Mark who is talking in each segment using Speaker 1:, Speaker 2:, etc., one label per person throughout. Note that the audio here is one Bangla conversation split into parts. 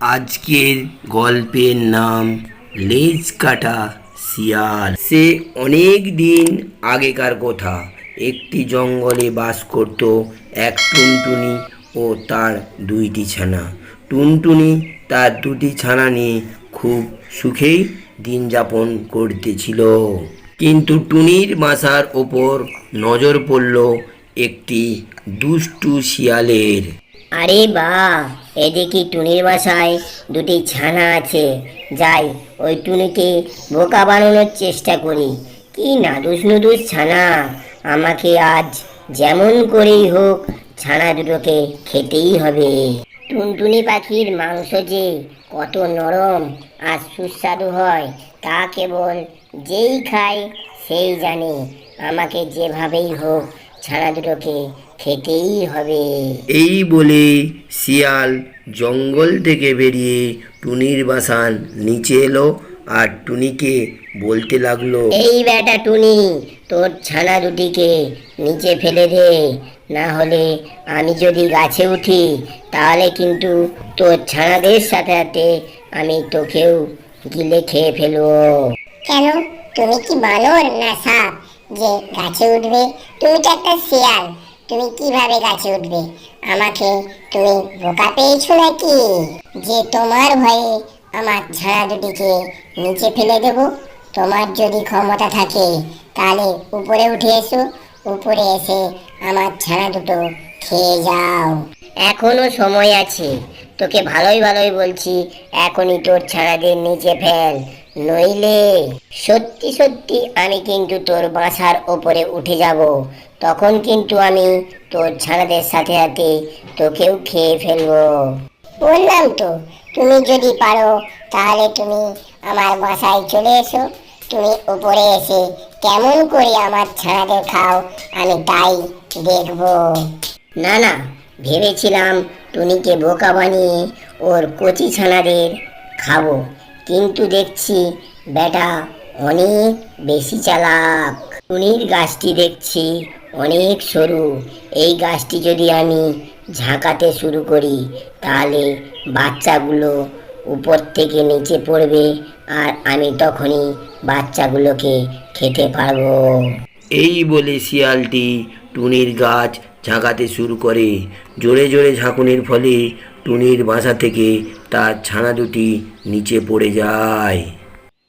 Speaker 1: আজকের গল্পের নাম লেজ কাটা শিয়াল। সে অনেক দিন আগেকার কথা। একটি জঙ্গলে বাস করত এক টুনটুনি ও তার দুইটি ছানা। টুনটুনি তার দুটি ছানা নিয়ে খুব সুখেই দিন যাপন করতেছিল। কিন্তু টুনির বাসার ওপর নজর পড়ল একটি দুষ্টু শিয়ালের।
Speaker 2: আরে বা এদিকে টুনির বাসায় দুটি ছানা আছে। যাই, ওই টুনিকে বোকা বানানোর চেষ্টা করি। কি নাদুস নুদুস ছানা? আমাকে আজ যেমন করেই হোক ছানা দুটোকে খেতেই হবে। টুনটুনি পাখির মাংস যে কত নরম আর সুস্বাদু হয়, তা কেবল যেই খায় সেই জানে। আমাকে যেভাবেই হোক ছানা দুটোকে খেতেই হবে।
Speaker 1: এই বলে শিয়াল জঙ্গল থেকে বেরিয়ে টুনির বাসার নিচে এলো আর টুনিকে বলতে লাগল
Speaker 2: এই বেটা টুনি তোর ছানা দুটিকে নিচে ফেলে দে। না হলে আমি যদি গাছে উঠি তাহলে কিন্তু তোর ছানাদের সাথে সাথে আমি তোকেও গিলে খেয়ে ফেলব।
Speaker 3: কেন? তুমি কি বানর না সাপ? যে গাছে উঠবে, তুমি তো একটা শিয়াল, তুমি কীভাবে গাছে উঠবে? আমাকে তুমি বোকা পেয়েছ নাকি? যে তোমার ভয়ে আমার ছাড়া দুটিকে নিচে ফেলে দেব। তোমার যদি ক্ষমতা থাকে, তাহলে উপরে উঠে এসো। উপরে এসে আমার ছানা দুটো খেয়ে যাও।
Speaker 2: এখনও সময় আছে। তোকে ভালোই ভালোই বলছি, এখনই তোর ছানাদের নিচে ফেল। নইলে সত্যি সত্যি আমি কিন্তু তোর বাসার ওপরে উঠে যাব। তখন কিন্তু আমি তোর ছানাদের সাথে সাথে তোকেও খেয়ে ফেলব।
Speaker 3: বললাম তো, তুমি যদি পারো, তাহলে তুমি আমার বাসায় চলে এসো। তুমি উপরে এসে কেমন করে আমার ছানাদের খাও, আমি তাই দেখব।
Speaker 2: না না, ভেবেছিলাম টুনিকে বোকা বানিয়ে ওর কচি ছানাদের খাব। কিন্তু দেখছি বেটা অনেক বেশি চালাক। টুনির গাছটি দেখছি অনেক সরু। এই গাছটি যদি আমি ঝাঁকাতে শুরু করি, তাহলে বাচ্চাগুলো উপর থেকে নিচে পড়বে আর আমি তখনই বাচ্চাগুলোকে খেতে পারব।
Speaker 1: এই বলে শিয়ালটি টুনির গাছ ঝাঁকাতে শুরু করে। জোরে জোরে ঝাঁকুনির ফলে টুনির বাসা থেকে তার ছানা দুটি নিচে পড়ে যায়।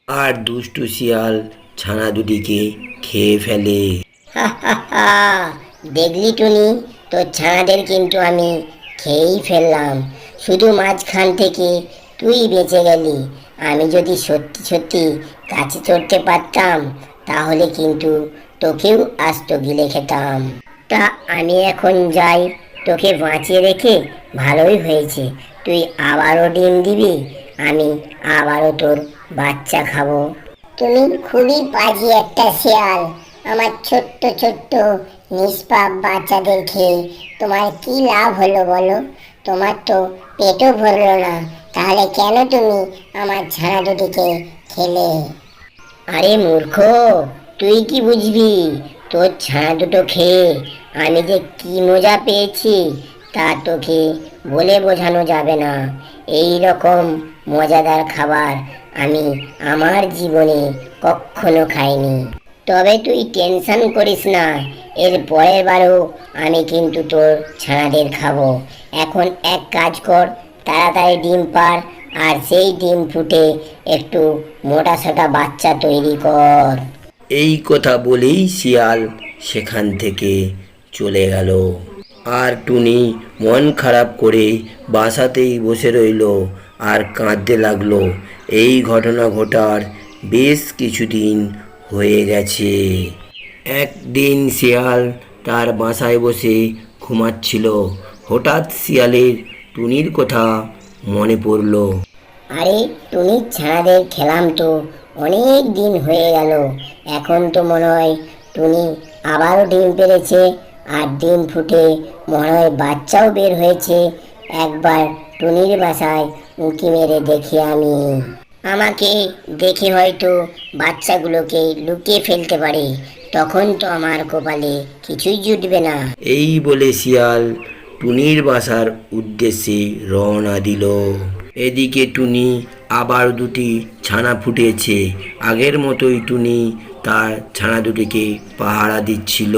Speaker 1: আর দুষ্টু শিয়াল ছানা দুটিকে খেয়ে ফেলে।
Speaker 2: দেখলি টুনি, তোর ছানাদের কিন্তু আমি খেয়েই ফেললাম। শুধু মাঝখান থেকে তুই বেঁচে গেলি। আমি যদি সত্যি সত্যি কাছে চড়তে পারতাম, তাহলে কিন্তু তোকেও আস্ত গিলে খেতাম। তা আমি এখন যাই, তোকে বাঁচিয়ে রেখে ভালোই হয়েছে। তুই আবারও ডিম দিবি? আমি আবারও তোর বাচ্চা খাব।
Speaker 3: তুমি খুবই বাজি একটা শিয়াল। আমার ছোট্ট ছোট্ট, নিষ্পাপ বাচ্চাদের খেয়ে তোমার কি লাভ হলো বলো? তোমার তো পেটও ভরলো না। তাহলে কেন তুমি আমার ছানা দুটিকে খেলে?
Speaker 2: আরে মূর্খ, তুই কি বুঝবি? তোর ছানা দুটো খেয়ে আমি যে কি মজা পেয়েছি তা তোকে বলে বোঝানো যাবে না। এই রকম মজাদার খাবার আমি আমার জীবনে কখনো খাইনি। তবে তুই টেনশন করিস না, এর পরের বারও আমি কিন্তু তোর ছানাদের খাব। এখন এক কাজ কর, তাড়াতাড়ি ডিম পার, আর সেই ডিম ফুটে একটু মোটা সোটা বাচ্চা তৈরি কর।
Speaker 1: এই কথা বলেই শিয়াল সেখান থেকে চলে গেল। আর টুনি মন খারাপ করে বাসাতেই বসে রইল। আর কাঁদতে লাগল। এই ঘটনা ঘটার বেশ কিছুদিন হয়ে গেছে। একদিন শিয়াল তার বাসায় বসে ঘুমাচ্ছিল। হঠাৎ শিয়ালের টুনির কথা মনে পড়ল।
Speaker 2: আরে টুনির ছানাদের খেলাম তো। অনেক দিন হয়ে গেল। এখন তো মনে হয় টুনি আবারও ডিম পেরেছে। আর ডিম ফুটে মনে হয় বাচ্চাও বের হয়েছে। একবার টুনির বাসায় উঁকি মেরে দেখি আমি। আমাকে দেখে হয়তো বাচ্চাগুলোকে লুকিয়ে ফেলতে পারে। তখন তো আমার কপালে কিছুই জুটবে না।
Speaker 1: এই বলে শিয়াল টুনির বাসার উদ্দেশ্যে রওনা দিল। এদিকে টুনি আবার দুটি ছানা ফুটেছে। আগের মতোই টুনি তার ছানা দুটিকে পাহারা দিচ্ছিল।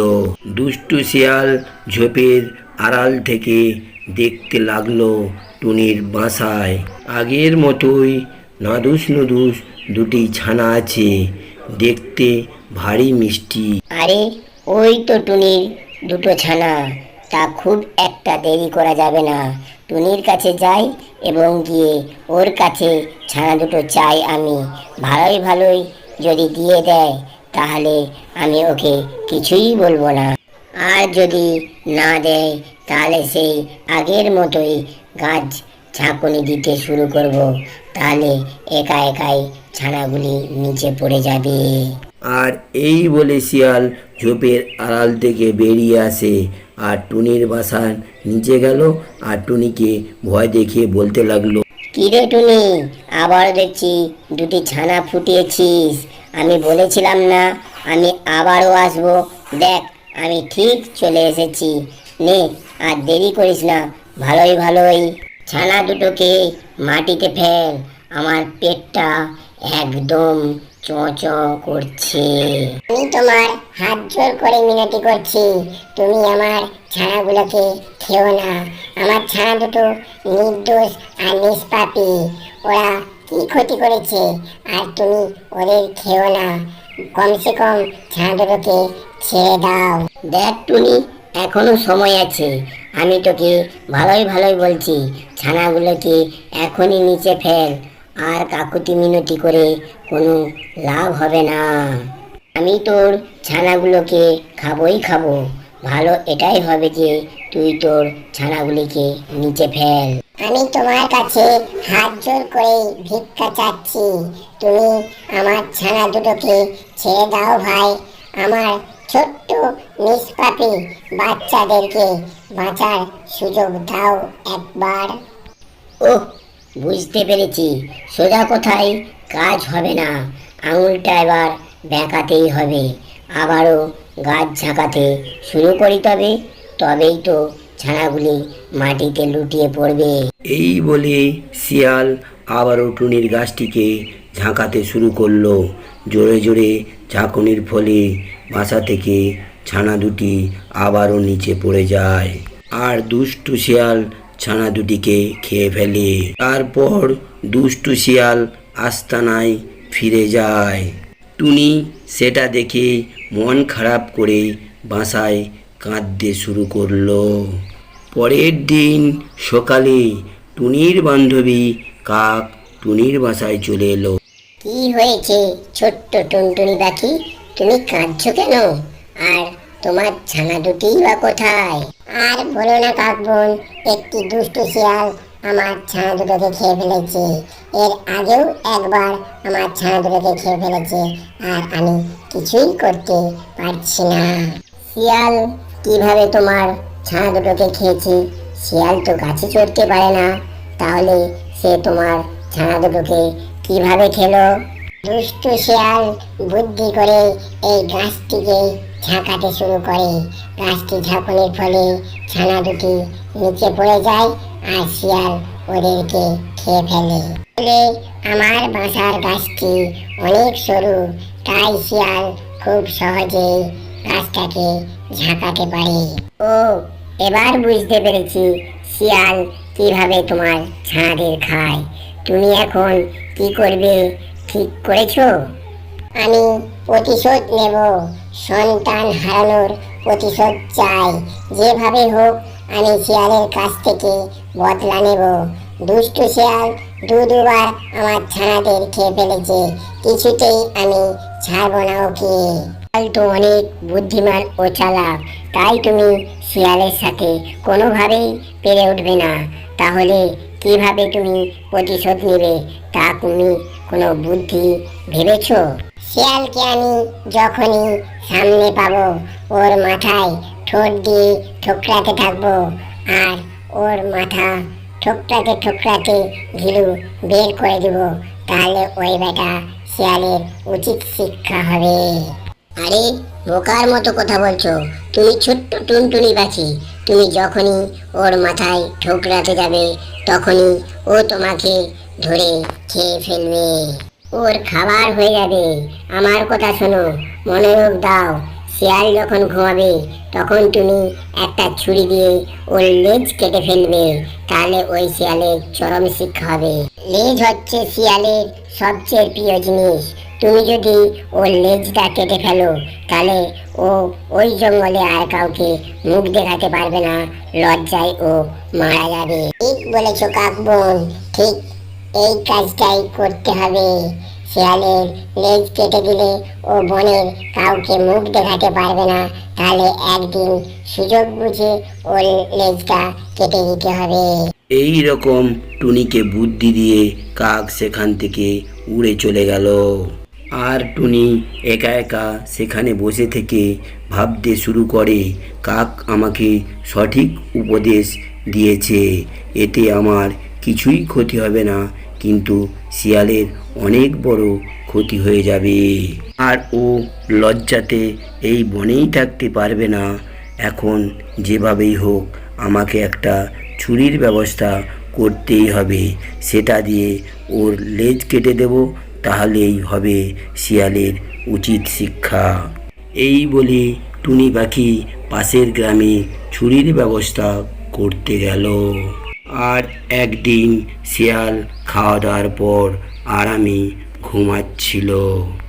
Speaker 1: দুষ্টু শিয়াল ঝোপের আড়াল থেকে দেখতে লাগল টুনির বাসায়। আগের মতোই নাদুস নুদুস দুটি ছানা আছে। দেখতে ভারী মিষ্টি।
Speaker 2: আরে, ওই তো টুনির দুটো ছানা। তা খুব একটা দেরি করা যাবে না। টুনির কাছে যাই এবং গিয়ে ওর কাছে ছানা দুটো চাই আমি। ভালোই ভালোই যদি দিয়ে দেয়, তাহলে আমি ওকে কিছুই বলব না। আর যদি না দেয়, তাহলে সেই আগের মতোই গাছ ঝাঁকুনি দিতে শুরু করব তাহলে একা একাই ছানাগুলি নিচে পড়ে যাবে।
Speaker 1: আর এই বলে শিয়াল ঝোপের আড়াল থেকে বেরিয়ে আসে আর টুনির বাসার নিচে গেল আর টুনিকে ভয় দেখিয়ে বলতে লাগল
Speaker 2: কিরে টুনি আবার দেখছি দুটি ছানা ফুটিয়েছিস। আমি বলেছিলাম না আমি আবারও আসব। দেখ আমি ঠিক চলে এসেছি। নে আর দেরি করিস না ভালোই ভালোই। ছানা দুটোকে মাটিতে ফেল, আমার পেটটা একদম চঁ চঁ করছে।
Speaker 3: আমি তোমার হাত জোর করে মিনতি করছি, তুমি আমার ছানাগুলোকে খেও না। আমার ছানা দুটো নির্দোষ আর নিষ্পাপী, ওরা কি ক্ষতি করেছে আর তুমি ওদের খেও না। কমসে কম ছানা দুটোকে ছেড়ে দাও।
Speaker 2: দেখ টুনি, এখনও সময় আছে। আমি তোকে ভালোই ভালোই বলছি ছানাগুলোকে এখনই নিচে ফেল। আর কাকুতি মিনতি করে কোনো লাভ হবে না। আমি তোর ছানাগুলোকে খাবোই খাব। ভালো এটাই হবে যে তুই তোর ছানাগুলিকে নিচে ফেল।
Speaker 3: আমি তোমার কাছে হাত জোর করে ভিক্ষা চাচ্ছি। তুমি আমার ছানা দুটোকে ছেড়ে দাও ভাই। আমার ছোট্ট নিষ্পাপী বাচ্চাদেরকে বাঁচার সুযোগ দাও একবার।
Speaker 2: ওহ বুঝতে পেরেছি। সোজা কোথায় কাজ হবে না। আঙুলটা এবার বেঁকাতেই হবে। আবারও গাছ ঝাঁকাতে শুরু করি তবে তবেই তো ছানাগুলি মাটিতে লুটিয়ে পড়বে।
Speaker 1: এই বলে শিয়াল আবারও টুনির গাছটিকে ঝাঁকাতে শুরু করল। জোরে জোরে ঝাঁকুনির ফলে বাসা থেকে ছানা দুটি আবারও নিচে পড়ে যায়। আর দুষ্টু শিয়াল ছানা দুটিকে খেয়ে ফেলে। তারপর দুষ্টু শিয়াল আস্তানায় ফিরে যায়। টুনি সেটা দেখে মন খারাপ করে বাসায় কাঁদতে শুরু করল। পরের দিন সকালে টুনির বান্ধবী কাক টুনির বাসায় চলে এলো।
Speaker 2: কি হয়েছে ছোট্ট টুনটুনি পাখি? তুমি কাঁদছো কেন? আর তোমার ছানা দুটিই বা কোথায়?
Speaker 3: আর বলো না কাকবন একটি দুষ্টু শিয়াল আমার ছানা দুটোকে খেয়ে ফেলেছে। এর আগেও একবার আমার ছানা দুটোকে খেয়ে ফেলেছে, আর আমি কিছুই করতে পারছি না।
Speaker 2: শিয়াল, কীভাবে তোমার ছানা দুটোকে খেয়েছি? শিয়াল তো গাছে চড়তে পারে না। তাহলে সে তোমার ছানা দুটোকে কীভাবে খেলো?
Speaker 3: দুষ্টু শিয়াল বুদ্ধি করে এই গাছটিকে ঝাঁকাতে শুরু করে। গাছটি ঝাঁকুনির ফলে ছানা দুটি নিচে পড়ে যায় আর শিয়াল ওদেরকে খেয়ে ফেলে। ফলে আমার বাসার গাছটি অনেক সরু, তাই শিয়াল খুব সহজেই গাছটাকে ঝাঁকাতে পারে।
Speaker 2: ও, এবার বুঝতে পেরেছি শিয়াল কীভাবে তোমার ছানাদের খায়। তুমি এখন কি করবে? ঠিক করেছ?
Speaker 3: আমি প্রতিশোধ নেব। সন্তান হারানোর প্রতিশোধ চাই। যেভাবে হোক, আমি শিয়ালের কাছ থেকে বদলা নেব। দুষ্টু শিয়াল দু দুবার আমার ছানাদের খেয়ে ফেলেছে। কিছুতেই আমি ছাড়বো না ওকে।
Speaker 2: শিয়াল তো অনেক বুদ্ধিমান ও চালাক। তাই তুমি শিয়ালের সাথে কোনোভাবেই পেরে উঠবে না। তাহলে কীভাবে তুমি প্রতিশোধ নেবে, তা তুমি কোনো বুদ্ধি ভেবেছো?
Speaker 3: শিয়ালকে আমি যখনই সামনে পাবো, ওর মাথায় ঠোঁট দিয়ে ঠোকরাতে থাকব আর ওর মাথা ঠোকরাতে ঠোকরাতে ঘিলু বের করে দেব, তাহলে ওই বেটা শিয়ালের উচিত শিক্ষা হবে।
Speaker 2: আরে, বোকার মতো কথা বলছো। তুমি ছোট্ট টুনটুনি পাখি। তুমি যখনই ওর মাথায় ঠোকরাতে যাবে, তখনই ও তোমাকে ধরে খেয়ে ফেলবে। ওর খাবার হয়ে যাবে। আমার কথা শোনো মনোযোগ দাও। শিয়াল যখন ঘুমাবে, তখন তুমি একটা ছুরি দিয়ে ওর লেজ কেটে ফেলবে। তাহলে ওই শিয়ালের চরম শিক্ষা হবে। লেজ হচ্ছে শিয়ালের সবচেয়ে প্রিয় জিনিস। তুমি যদি ওর লেজটা কেটে ফেলো, তাহলে ও ওই জঙ্গলে আর কাউকে মুখ দেখাতে পারবে না। লজ্জায় ও মারা যাবে। ঠিক বলেছ কাকবন, ঠিক। এই কাজটাই করতে হবে। শিয়ালের লেজ কেটে দিলে ও বনের কাউকে মুখ দেখাতে পারবে না। তাহলে একদিন সুযোগ বুঝে ওর লেজটা কেটে দিতে হবে।
Speaker 1: এই রকম টুনিকে বুদ্ধি দিয়ে কাক সেখান থেকে উড়ে চলে গেল। আর টুনি একা একা সেখানে বসে থেকে ভাবতে শুরু করে, কাক আমাকে সঠিক উপদেশ দিয়েছে। এতে আমার কিছুই ক্ষতি হবে না, কিন্তু শিয়ালের অনেক বড় ক্ষতি হয়ে যাবে। আর ও লজ্জাতে এই বনেই থাকতে পারবে না। এখন যেভাবেই হোক, আমাকে একটা ছুরির ব্যবস্থা করতেই হবে। সেটা দিয়ে ওর লেজ কেটে দেব, তাহলেই হবে শিয়ালের উচিত শিক্ষা। এই বলে টুনি পাখি পাশের গ্রামে ছুরির ব্যবস্থা করতে গেল। আর একদিন শিয়াল খাওয়া দাওয়ার পর আরামে ঘুমাচ্ছিল।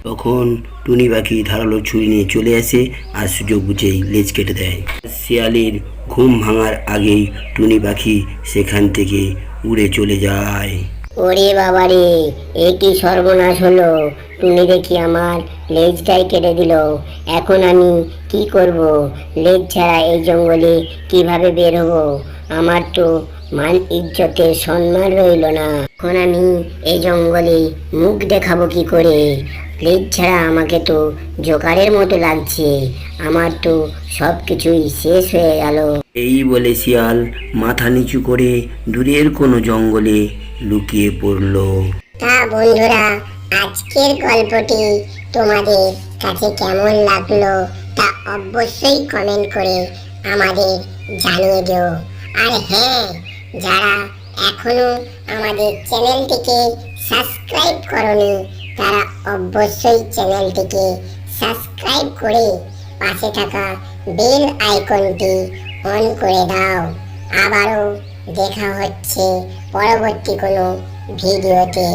Speaker 1: তখন টুনি পাখি ধারালো ছুরি নিয়ে চলে আসে আর সুযোগ বুঝেই লেজ কেটে দেয়। শিয়ালের ঘুম ভাঙার আগেই টুনি পাখি সেখান থেকে উড়ে চলে যায়।
Speaker 2: ওরে বাবারে, এ কি সর্বনাশ হলো? তুমি দেখি আমার লেজটাই কেটে দিল। এখন আমি কি করব? লেজ ছাড়া এই জঙ্গলে কীভাবে বের হব? আমার তো মান ইজ্জতের সম্মান রইল না। এখন আমি এই জঙ্গলে মুখ দেখাবো কি করে? লেজ ছাড়া আমাকে তো জোকারের মতো লাগছে। আমার তো সব কিছুই শেষ হয়ে গেল।
Speaker 1: এই বলে শিয়াল মাথা নিচু করে দূরের কোনো জঙ্গলে লুকিয়ে পড়ল।
Speaker 3: তা বন্ধুরা আজকের গল্পটি তোমাদের কাছে কেমন লাগল তা অবশ্যই কমেন্ট করে আমাদের জানিয়ে দিও। আর হ্যাঁ যারা এখনও আমাদের চ্যানেলটিকে সাবস্ক্রাইব করনি, তারা অবশ্যই চ্যানেলটিকে সাবস্ক্রাইব করে পাশে থাকা বেল আইকনটি অন করে দাও। আবারও দেখা হচ্ছে পরবর্তী কোনো ভিডিওতে।